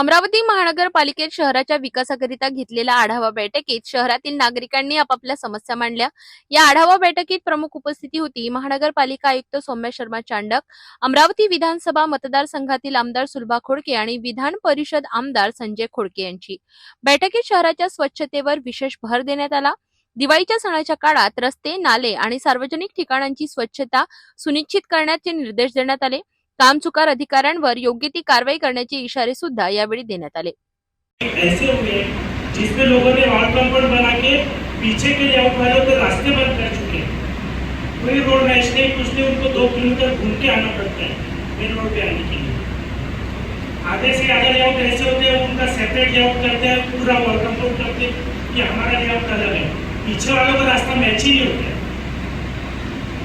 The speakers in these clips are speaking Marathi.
अमरावती महानगरपालिकेत शहराच्या विकासाकरिता घेतलेल्या आढावा बैठकीत शहरातील नागरिकांनी आपापल्या समस्या मांडल्या. या आढावा बैठकीत प्रमुख उपस्थिती होती महानगरपालिका आयुक्त सौम्या शर्मा चांडक अमरावती विधानसभा मतदारसंघातील आमदार सुलभा खोडके आणि विधान परिषद आमदार संजय खोडके यांची. बैठकीत शहराच्या स्वच्छतेवर विशेष भर देण्यात आला. दिवाळीच्या सणाच्या काळात रस्ते नाले आणि सार्वजनिक ठिकाणांची स्वच्छता सुनिश्चित करण्याचे निर्देश देण्यात आले. कामचुकार अधिकाऱ्यांवर योग्य ती कारवाई करण्याचे इशारे सुद्धा यावेळी देण्यात आले. ऐसे हुए हैं जिसमें लोगों ने वॉल कंपाउंड बना के पीछे के लेआउट वालों के रास्ते बंद कर चुके हैं। कोई रोड मैच नहीं कुछ नहीं उनको दो किलोमीटर घूम के आना पड़ता है मेन रोड पे आने के लिए। आधे से आधे लेआउट ऐसे होते हैं उनका सेपरेट लेआउट करते हैं पूरा वॉल कंपाउंड करते हैं कि हमारा लेआउट अलग है। पीछे वालों का रास्ता मैच ही नहीं होता है।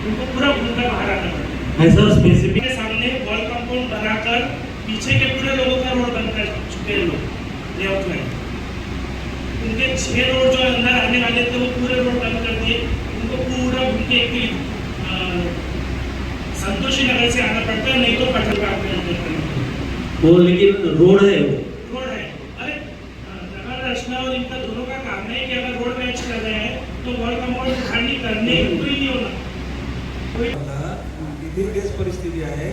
उनको पूरा घूम कर बाहर आना पड़ता है। ऐसा स्पेसिफिक सामने वॉल कंपाउंड बनाकर पीछे के पूरे लोगों का रोड बंद कर चुके हैं लोग लेआउट में उनके छह रोड जो अंदर आने वाले थे वो पूरे रोड बंद कर दिए। उनको पूरा घूम के एक संतोषी नगर से आना पड़ता है नहीं तो पटल का आपने अंदर वो लेकिन रोड है वो। रोड है। अरे नगर रचना और इनका दोनों का काम है कि अगर रोड मैच कर रहे हैं तो वॉल कंपाउंड खाली करने कोई नहीं होना। कोई तेच परिस्थिती आहे.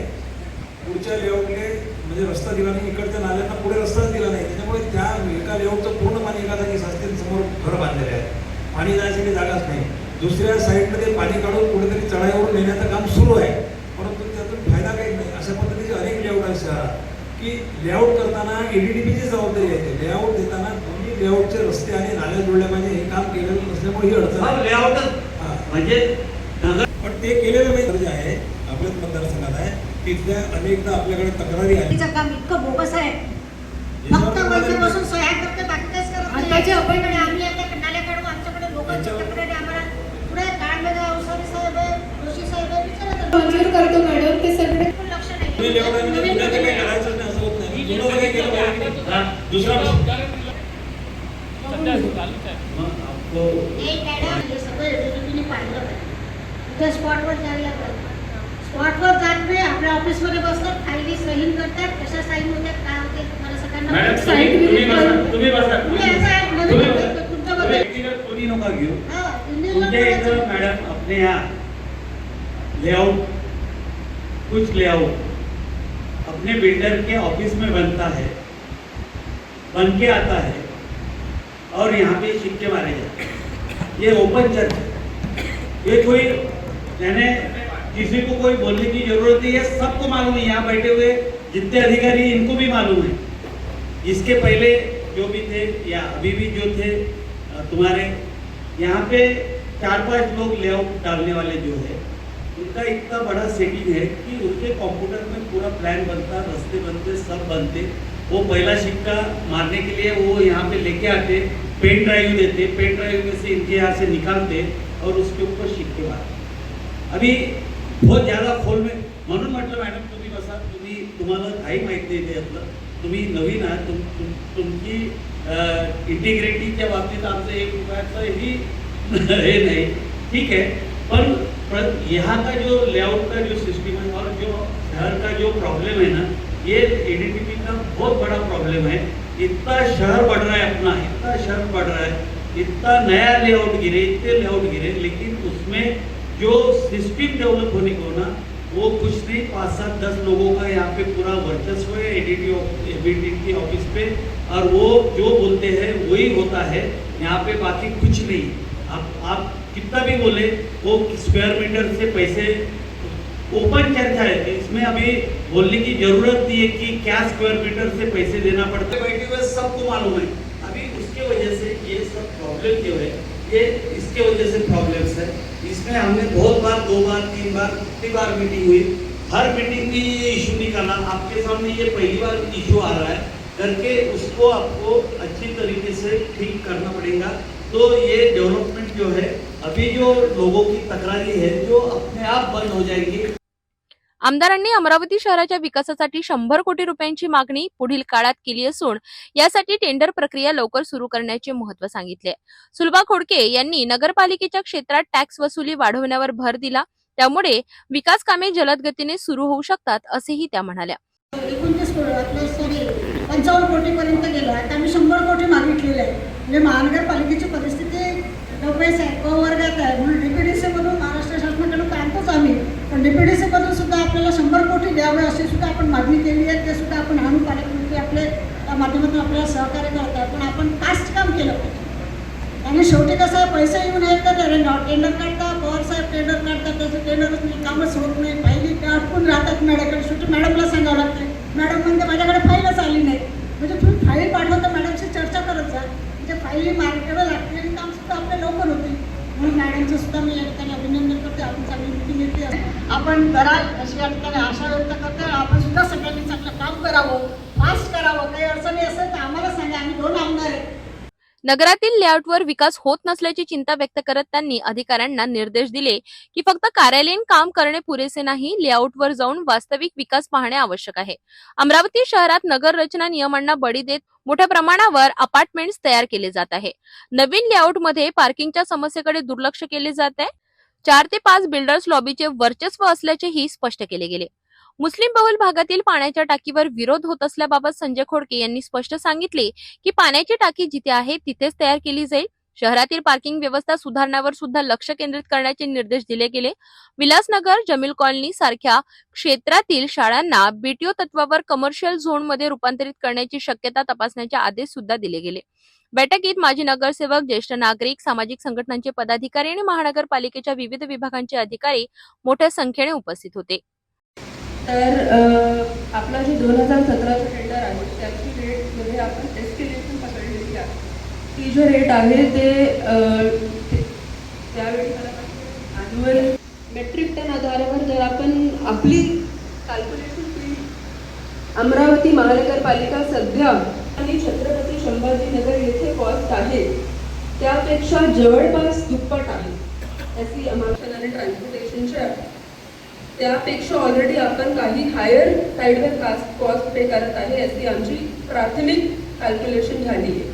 पुढच्या लेआउटले म्हणजे रस्ता दिला नाही इकडच्या नाल्यांना पुढे रस्ताच दिला नाही. त्याच्यामुळे त्या एका लेआउटचं पूर्ण पाणी एका जागी समोर घर बांधलेले आहे पाणी जायसाठी जागाच नाही. दुसऱ्या साईडमध्ये पाणी काढून कुठेतरी चढाईवरून नेण्याचं काम सुरू आहे. परंतु त्यातून फायदा काही नाही. अशा पद्धतीचे अनेक लेआउट आहेत शहरात की लेआउट करताना एडीडीपीची जबाबदारी आहे. लेआउट देताना दोन्ही लेआउटचे रस्ते आणि नाल्या जोडल्या पाहिजे. हे काम केलेलं नसल्यामुळे ही अडचण हा. म्हणजे पण ते केलेलं नाही गरज आहे. आपल्याच मतदारसंघात आहे. तिथल्या अनेकदा आपल्याकडे तक्रारी तिचं काम इतकं बोगस आहे. फक्त बसून सह्या करते बाकी काहीच करत नाही. आताचे अपॉइंट- आणि आम्ही आता आमच्याकडे लोकांच्या याच्यावर- तक्रारी आम्हाला पुढे काळमेघा अवसारी साहेब आहे जोशी साहेब आहे विचारत मंजूर करतो मॅडम ते सगळे पण लक्ष नाही. तुम्ही लेवडाने नवीन पुण्याचं काही नवीन करायचं नाही असं होत नाही. जुनं काही केलं पाहिजे. दुसरा सगळं पाहिलं पाहिजे. स्पॉटवर जायला पाहिजे. स्पॉटवर जात नाही आपल्या ऑफिसमध्ये बसतात फायली सही करतात कशा साईन होत्यात काय होते तुम्हाला सगळ्यांना मॅडम माहिती तुम्ही आहे. तुम्ही बसा तुम्ही बसा तुम्ही असं आहे, नवीन तुम्ही होते, बसा. तुमच्याबद्दल- व्यक्तिगत कोणी नका घेऊ इंडियन तुमच्या इथं लोकांचं- मॅडम अपने लेआउट कुछ लेआउट अपने बिल्डर के ऑफिस में बनता है बन के आता है और यहाँ पे सिक्के मारे जाते ये ओपन चर्च ये कोई यानी किसी को कोई बोलने की ज़रूरत नहीं है, सबको मालूम है, यहाँ बैठे हुए जितने अधिकारी इनको भी मालूम है। इसके पहले जो भी थे, या अभी भी जो थे तुम्हारे, यहाँ पे चार पाँच लोग लेआउट डालने वाले जो है, उनका इतना बड़ा सेटिंग है कि उनके कंप्यूटर में पूरा प्लान बनता, रास्ते बनते, सब बनते। वो पहला सिक्का मारने के लिए वो यहाँ पे लेके आते पेन ड्राइव देते पेन ड्राइव में से इनके यहाँ से निकालते और उसके ऊपर सिक्के मारते अभी व ज्याला खोल में म्हणून म्हटलं मॅडम तुम्ही बसा. तुम्ही तुम्हाला काही माहीत नाही त्यातलं तुम्ही नवीन आहात. तुम, तुम, तुमची इंटिग्रिटीच्या बाबतीत आमचं एक रुपयाचंही हे नाही. ठीक है पर, पर यहाँ का जो लेआउट का जो सिस्टम है और जो शहर का जो प्रॉब्लम है ना ये एडीटीपी का बहुत बड़ा प्रॉब्लम है इतना शहर बढ़ रहा है अपना इतना शहर बढ़ रहा है. इतना नया लेआउट गिरे इतने लेआउट गिरे लेकिन उसमें जो सिस्टम डेवलप होने को ना, वो कुछ नहीं, पाँच सात दस लोगों का यहाँ पे पूरा वर्चस्व है एडीटी एबीटी ऑफ़िस पे। और वो जो बोलते हैं, वही होता है। यहाँ पे बाकी कुछ नहीं। आप आप कितना भी बोले, वो स्क्वायर मीटर से पैसे ओपन चर्चा है इसमें अभी बोलने की ज़रूरत नहीं है कि क्या स्क्वायर मीटर से पैसे देना पड़ता है। बैठे हुए सबको मालूम है। अभी उसके वजह से ये सब प्रॉब्लम जो है, ये इसके वजह से प्रॉब्लम्स है। इसमें हमने बहुत बार, दो बार, तीन बार कितनी बार मीटिंग हुई। हर मीटिंग में ये इशू निकाला आपके सामने ये पहली बार इशू आ रहा है। करके उसको आपको अच्छी तरीके से ठीक करना पड़ेगा। तो ये डेवलपमेंट जो है, अभी जो लोगों की तकरारी है, जो अपने आप बंद हो जाएगी। आमदारांनी अमरावती शहराच्या विकासासाठी शंभर कोटी रुपयांची मागणी पुढील काळात केली असून यासाठी टेंडर प्रक्रिया लवकर सुरू करण्याचे महत्त्व सांगितले. सुलभा खोडके यांनी नगरपालिकेच्या क्षेत्रात टॅक्स वसुली वाढवण्यावर भर दिला. त्यामुळे विकास कामे जलद गतीने सुरू होऊ शकतात असेही त्या म्हणाल्या. एकोणतीस करोड आपलं पंचावन्न कोटीपर्यंत गेलो. आता आम्ही शंभर कोटी मागितलेले आहे. म्हणजे महानगरपालिकेची परिस्थिती डोपेस आहे क वर्गात आहे. म्हणून डीपीडीसीमधून महाराष्ट्र शासनाकडून काढतोच आम्ही पण सुद्धा आपल्याला शंभर कोटी द्यावे अशी सुद्धा आपण मागणी केली आहे. ते सुद्धा आपण आणून पालकमंत्री आपले त्या माध्यमातून आपल्याला सहकार्य करत आहे. पण आपण फास्ट काम केलं पाहिजे. आणि शेवटी कसं आहे पैसे येऊन येत तर टेंडर काढता पवार साहेब टेंडर काढतात त्याचं टेंडरच नाही कामच होत नाही. फाईली ते अडकून राहतात मॅडमकडे. शेवटी मॅडमला सांगावं लागते. मॅडम म्हणते माझ्याकडे फाईलच आली नाही. म्हणजे तुम्ही फाईल पाठवता तर मॅडमशी चर्चा करत जा. म्हणजे फाईली मार्केटला लागते आणि काम सुद्धा आपल्या लवकर होते म्हणून मॅडमचं सुद्धा मी या ठिकाणी अभिनंदन आपण चांगली मिटिंग घेतली आपण कराल अशी या ठिकाणी आशा व्यक्त करते आपण सुद्धा सगळ्यांनी चांगलं काम करावं फास्ट करावं. काही अडचणी असेल तर आम्हाला सांगा आम्ही दोन आमदार आहे नगरातील लेआउटवर विकास होत नसल्याची चिंता व्यक्त करत त्यांनी अधिकाऱ्यांना निर्देश दिले की फक्त कार्यालयीन काम करणे पुरेसे नाही लेआउटवर जाऊन वास्तविक विकास पाहणे आवश्यक आहे. अमरावती शहरात नगर रचना नियमांना बळी देत मोठ्या प्रमाणावर अपार्टमेंट्स तयार केले जात आहे. नवीन लेआउटमध्ये पार्किंगच्या समस्येकडे दुर्लक्ष केले जात आहे. चार ते पाच बिल्डर्स लॉबीचे वर्चस्व असल्याचेही स्पष्ट केले गेले. मुस्लिम बहुल भागातील पाण्याच्या टाकीवर विरोध होत असल्याबाबत संजय खोडके यांनी स्पष्ट सांगितले की पाण्याची टाकी जिथे आहे तिथेच तयार केली जाईल. शहरातील पार्किंग व्यवस्था सुधारण्यावर सुद्धा लक्ष केंद्रित करण्याचे निर्देश दिले गेले. विलासनगर जमील कॉलनी सारख्या क्षेत्रातील शाळांना बीटीओ तत्वावर कमर्शियल झोनमध्ये रूपांतरित करण्याची शक्यता तपासण्याचे आदेश सुद्धा दिले गेले. बैठकीत माजी नगरसेवक ज्येष्ठ नागरिक सामाजिक संघटनांचे पदाधिकारी आणि महानगरपालिकेच्या विविध विभागांचे अधिकारी मोठ्या संख्येने उपस्थित होते. तर आपला जो दोन हजार सतराचा टेंडर आहे त्याची रेटमध्ये आपण एस्टिमेशन पकडलेली आहे. ती जो रेट आहे ते त्यावेळी ॲन्युअल मेट्रिक टन आधारावर जर आपण आपली कॅल्क्युलेशन अमरावती महानगरपालिका सध्या आणि छत्रपती संभाजीनगर येथे कॉस्ट आहे. त्यापेक्षा जवळपास दुप्पट आहे. त्याची अमाशन आणि ट्रान्सपोर्टेशनच्या त्यापेक्षा ऑलरेडी आपण काही हायर साईडवर कास्ट कॉस्ट पे करत आहे याची आमची प्राथमिक कॅल्क्युलेशन झाली आहे.